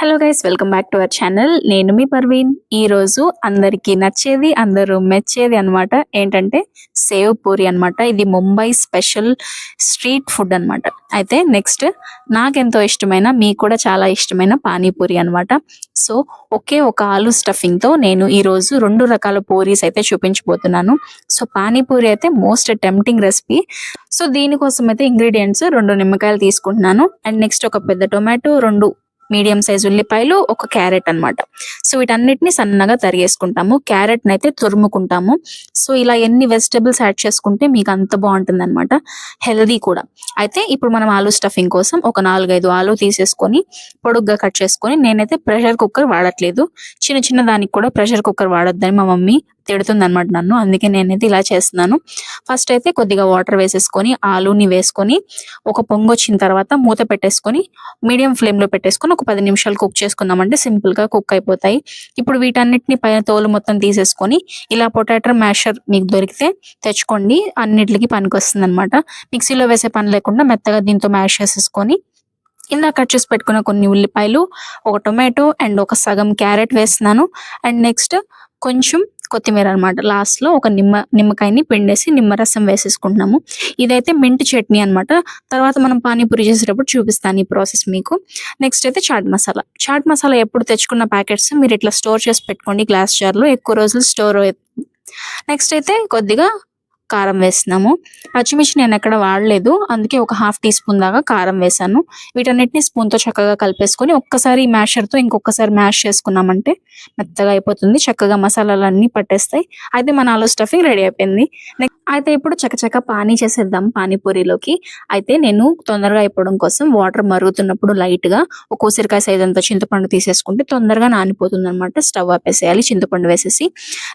Hello guys welcome back to our channel నేను మీ పర్వీన్ ఈ రోజు నచ్చేది అందరూ మెచ్చేది అన్నమాట ఏంటంటే సేవ్ పూరి అన్నమాట. ఇది ముంబై స్పెషల్ స్ట్రీట్ ఫుడ్ అన్నమాట. అయితే నెక్స్ట్ నాకెంతో ఇష్టమైన మీకు కూడా చాలా ఇష్టమైన పానీపూరి అన్నమాట. సో ఒకే ఒక ఆలు స్టఫింగ్తో నేను ఈ రోజు రెండు రకాల పూరీస్ అయితే చూపించబోతున్నాను. సో పానీపూరి అయితే మోస్ట్ టెంప్టింగ్ రెసిపీ. సో దీనికోసం అయితే ఇంగ్రీడియంట్స్ రెండు నిమ్మకాయలు తీసుకుంటున్నాను. అండ్ నెక్స్ట్ ఒక పెద్ద టొమాటో రెండు మీడియం సైజ్ ఉల్లిపాయలు ఒక క్యారెట్ అన్నమాట. సో వీటన్నిటిని సన్నగా తరిగేసుకుంటాము. క్యారెట్ అయితే తురుముకుంటాము. సో ఇలా ఎన్ని వెజిటబుల్స్ యాడ్ చేసుకుంటే మీకు అంత బాగుంటుంది అనమాట హెల్దీ కూడా. అయితే ఇప్పుడు మనం ఆలు స్టఫింగ్ కోసం ఒక నాలుగైదు ఆలు తీసేసుకొని పొడుగ్గా కట్ చేసుకొని నేనైతే ప్రెషర్ కుక్కర్ వాడట్లేదు. చిన్న చిన్న దానికి కూడా ప్రెషర్ కుక్కర్ వాడొద్దని మా మమ్మీ తిడుతుంది అనమాట నన్ను. అందుకే నేనైతే ఇలా చేస్తున్నాను. ఫస్ట్ అయితే కొద్దిగా వాటర్ వేసేసుకొని ఆలుని వేసుకొని ఒక పొంగు వచ్చిన తర్వాత మూత పెట్టేసుకొని మీడియం ఫ్లేమ్లో పెట్టేసుకొని ఒక పది నిమిషాలు కుక్ చేసుకున్నామంటే సింపుల్గా కుక్ అయిపోతాయి. ఇప్పుడు వీటన్నిటిని పైన తోలు మొత్తం తీసేసుకొని ఇలా పొటాటో మ్యాషర్ మీకు దొరికితే తెచ్చుకోండి. అన్నిటికి పనికి వస్తుంది అనమాట మిక్సీలో వేసే పని లేకుండా మెత్తగా దీంతో మ్యాష్ చేసేసుకొని ఇందాక కట్ చేసి పెట్టుకున్న కొన్ని ఉల్లిపాయలు ఒక టొమాటో అండ్ ఒక సగం క్యారెట్ వేస్తున్నాను. అండ్ నెక్స్ట్ కొంచెం కొత్తిమీర అనమాట లాస్ట్లో ఒక నిమ్మ నిమ్మకాయని పిండేసి నిమ్మరసం వేసేసుకుంటున్నాము. ఇదైతే మింట్ చట్నీ అన్నమాట. తర్వాత మనం పానీపూరి చేసేటప్పుడు చూపిస్తాను ఈ ప్రాసెస్ మీకు. నెక్స్ట్ అయితే చాట్ మసాలా. చాట్ మసాలా ఎప్పుడు తెచ్చుకున్న ప్యాకెట్స్ మీరు ఇట్లా స్టోర్ చేసి పెట్టుకోండి గ్లాస్ జార్లో ఎక్కువ రోజులు స్టోర్ నెక్స్ట్ అయితే కొద్దిగా కారం వేస్తున్నాము. పచ్చిమిర్చి నేను ఎక్కడ వాడలేదు. అందుకే ఒక హాఫ్ టీ స్పూన్ దాకా కారం వేసాను వీటన్నిటిని స్పూన్తో చక్కగా కలిపేసుకొని ఒక్కసారి మ్యాషర్తో ఇంకొకసారి మ్యాష్ చేసుకున్నామంటే మెత్తగా అయిపోతుంది. చక్కగా మసాలాలన్నీ పట్టేస్తాయి. అయితే మన ఆలో స్టఫింగ్ రెడీ అయిపోయింది. నెక్స్ట్ అయితే ఇప్పుడు చకచక పానీ చేసేద్దాం పానీపూరిలోకి. అయితే నేను తొందరగా అయిపోవడం కోసం వాటర్ మరుగుతున్నప్పుడు లైట్గా ఒక ఉసిరికాయ సైజ్ అంత చింతపండు తీసేసుకుంటే తొందరగా నానిపోతుంది అనమాట స్టవ్ ఆపేసేయాలి చింతపండు వేసేసి.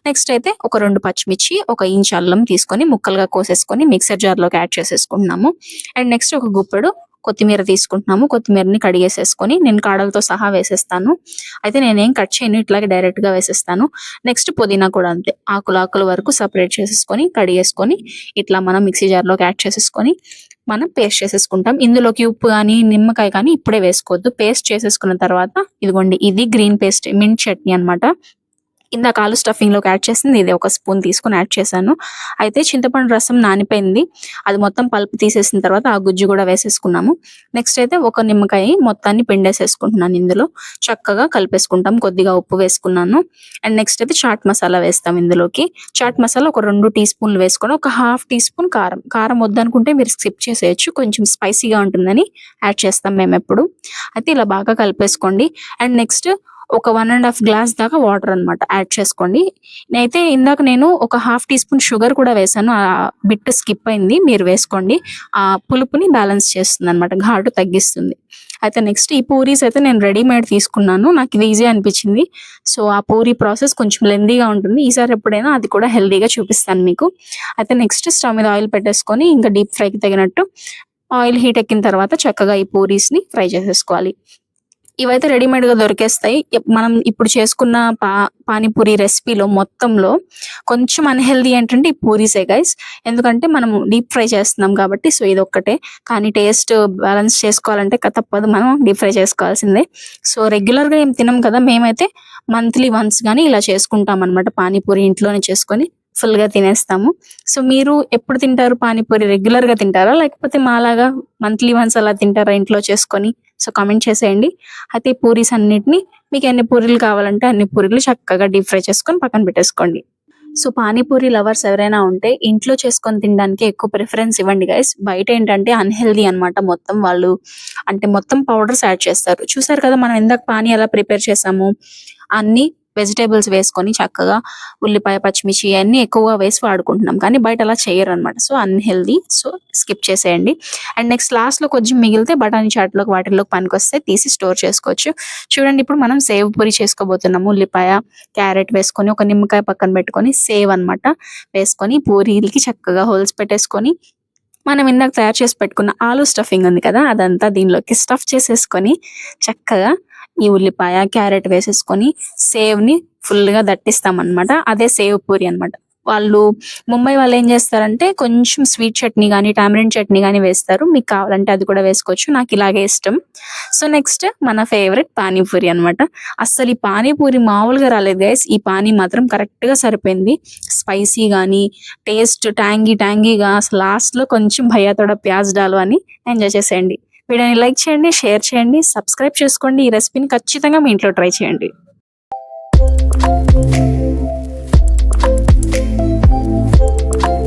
నెక్స్ట్ అయితే ఒక రెండు పచ్చిమిర్చి ఒక ఇంచ్ అల్లం తీసుకొని ముక్కలుగా కోసేసుకొని మిక్సర్ జార్లోకి యాడ్ చేసేసుకుంటున్నాము. అండ్ నెక్స్ట్ ఒక గుప్పెడు కొత్తిమీర తీసుకుంటున్నాము. కొత్తిమీరని కడిగేసేసుకొని నేను కాడలతో సహా వేసేస్తాను. అయితే నేనేం కట్ చేయను ఇట్లాగే డైరెక్ట్గా వేసేస్తాను. నెక్స్ట్ పుదీనా కూడా అంతే. ఆకులు ఆకుల వరకు సపరేట్ చేసేసుకొని కడిగేసుకొని ఇట్లా మనం మిక్సీ జార్లోకి యాడ్ చేసేసుకొని మనం పేస్ట్ చేసేసుకుంటాం. ఇందులోకి ఉప్పు కానీ నిమ్మకాయ కానీ ఇప్పుడే వేసుకోవద్దు. పేస్ట్ చేసేసుకున్న తర్వాత ఇదిగోండి ఇది గ్రీన్ పేస్ట్ మింట్ చట్నీ అన్నమాట. ఇందాక ఆలు స్టఫింగ్లోకి యాడ్ చేసింది ఇది ఒక స్పూన్ తీసుకొని యాడ్ చేశాను. అయితే చింతపండు రసం నానిపోయింది. అది మొత్తం పల్పు తీసేసిన తర్వాత ఆ గుజ్జు కూడా వేసేసుకున్నాము. నెక్స్ట్ అయితే ఒక నిమ్మకాయ మొత్తాన్ని పిండేసేసుకుంటున్నాను ఇందులో. చక్కగా కలిపేసుకుంటాం. కొద్దిగా ఉప్పు వేసుకున్నాను. అండ్ నెక్స్ట్ అయితే చాట్ మసాలా వేస్తాం ఇందులోకి. చాట్ మసాలా ఒక రెండు టీ స్పూన్లు వేసుకొని ఒక హాఫ్ టీ స్పూన్ కారం. కారం వద్దనుకుంటే మీరు స్కిప్ చేసేయచ్చు. కొంచెం స్పైసీగా ఉంటుందని యాడ్ చేస్తాం మేము ఎప్పుడు. అయితే ఇలా బాగా కలిపేసుకోండి. అండ్ నెక్స్ట్ ఒక వన్ అండ్ హాఫ్ గ్లాస్ దాకా వాటర్ అన్నమాట యాడ్ చేసుకోండి. నేనైతే ఇందాక నేను ఒక హాఫ్ టీ స్పూన్ షుగర్ కూడా వేసాను. ఆ బిట్ స్కిప్ అయింది. మీరు వేసుకోండి. ఆ పులుపుని బ్యాలెన్స్ చేస్తుంది అనమాట ఘాటు తగ్గిస్తుంది. అయితే నెక్స్ట్ ఈ పూరీస్ అయితే నేను రెడీమేడ్ తీసుకున్నాను. నాకు ఇది ఈజీ అనిపించింది. సో ఆ పూరీ ప్రాసెస్ కొంచెం లెందీగా ఉంటుంది. ఈసారి ఎప్పుడైనా అది కూడా హెల్దీగా చూపిస్తాను మీకు. అయితే నెక్స్ట్ స్టవ్ మీద ఆయిల్ పెట్టేసుకొని ఇంకా డీప్ ఫ్రైకి తగినట్టు ఆయిల్ హీట్ ఎక్కిన తర్వాత చక్కగా ఈ పూరీస్ని ఫ్రై చేసేసుకోవాలి. ఇవైతే రెడీమేడ్గా దొరికేస్తాయి మనం ఇప్పుడు చేసుకున్న పా పానీపూరి రెసిపీలో మొత్తంలో కొంచెం అన్హెల్దీ ఏంటంటే ఈ పూరీసే గైస్. ఎందుకంటే మనం డీప్ ఫ్రై చేస్తున్నాం కాబట్టి సో ఇది ఒక్కటే కానీ టేస్ట్ బ్యాలెన్స్ చేసుకోవాలంటే తప్పదు. మనం డీప్ ఫ్రై చేసుకోవాల్సిందే. సో రెగ్యులర్గా ఏం తినం కదా మేమైతే మంత్లీ వన్స్ కానీ ఇలా చేసుకుంటాం అనమాట పానీపూరి ఇంట్లోనే చేసుకొని ఫుల్గా తినేస్తాము. సో మీరు ఎప్పుడు తింటారు పానీపూరి? రెగ్యులర్గా తింటారా? లేకపోతే మాలాగా మంత్లీ వన్స్ అలా తింటారా ఇంట్లో చేసుకొని? సో కామెంట్ చేసేయండి. అయితే ఈ పూరీస్ అన్నిటిని మీకు ఎన్ని పూరీలు కావాలంటే అన్ని పూరీలు చక్కగా డీప్ ఫ్రై చేసుకొని పక్కన పెట్టేసుకోండి. సో పానీపూరి లవర్స్ ఎవరైనా ఉంటే ఇంట్లో చేసుకొని తినడానికి ఎక్కువ ప్రిఫరెన్స్ ఇవ్వండి గైస్ బయట ఏంటంటే అన్హెల్దీ అన్నమాట మొత్తం వాళ్ళు. అంటే మొత్తం పౌడర్స్ యాడ్ చేస్తారు. చూసారు కదా మనం ఇందాక పానీ ఎలా ప్రిపేర్ చేసాము? అన్ని వెజిటేబుల్స్ వేసుకొని చక్కగా ఉల్లిపాయ పచ్చిమిర్చి అన్ని ఎక్కువగా వేసి వాడుకుంటున్నాం. కానీ బయట అలా చేయరు అనమాట సో అన్హెల్దీ సో స్కిప్ చేసేయండి. అండ్ నెక్స్ట్ లాస్ట్లో కొంచెం మిగిలితే బఠానీ చాట్లోకి వాటిల్లోకి పనికొస్తే తీసి స్టోర్ చేసుకోవచ్చు. చూడండి ఇప్పుడు మనం సేవ్ పూరి చేసుకోబోతున్నాము. ఉల్లిపాయ క్యారెట్ వేసుకొని ఒక నిమ్మకాయ పక్కన పెట్టుకొని సేవ్ అన్నమాట. వేసుకొని పూరీలకి చక్కగా హోల్స్ పెట్టేసుకొని మనం ఇందాక తయారు చేసి పెట్టుకున్న ఆలు స్టఫింగ్ ఉంది కదా అదంతా దీనిలోకి స్టఫ్ చేసేసుకొని చక్కగా ఈ ఉల్లిపాయ క్యారెట్ వేసేసుకొని సేవ్ని ఫుల్గా దట్టిస్తాం అన్నమాట అదే సేవ్ పూరి అన్నమాట. వాళ్ళు ముంబై వాళ్ళు ఏం చేస్తారంటే కొంచెం స్వీట్ చట్నీ కానీ టామరిన్ చట్నీ కానీ వేస్తారు. మీకు కావాలంటే అది కూడా వేసుకోవచ్చు. నాకు ఇలాగే ఇష్టం. సో నెక్స్ట్ మన ఫేవరెట్ పానీపూరి అన్నమాట. అస్సలు ఈ పానీపూరి మామూలుగా రాలేదు గైస్ ఈ పానీ మాత్రం కరెక్ట్గా సరిపోయింది. స్పైసీ కానీ టేస్ట్ ట్యాంగీ ట్యాంగీగా అసలు లాస్ట్లో కొంచెం భయ్యాతోడ ప్యాజ్ డాలు అని ఎంజాయ్ చేసేయండి. వీడియోని లైక్ చేయండి షేర్ చేయండి సబ్స్క్రైబ్ చేసుకోండి. ఈ రెసిపీని ఖచ్చితంగా మీ ఇంట్లో ట్రై చేయండి.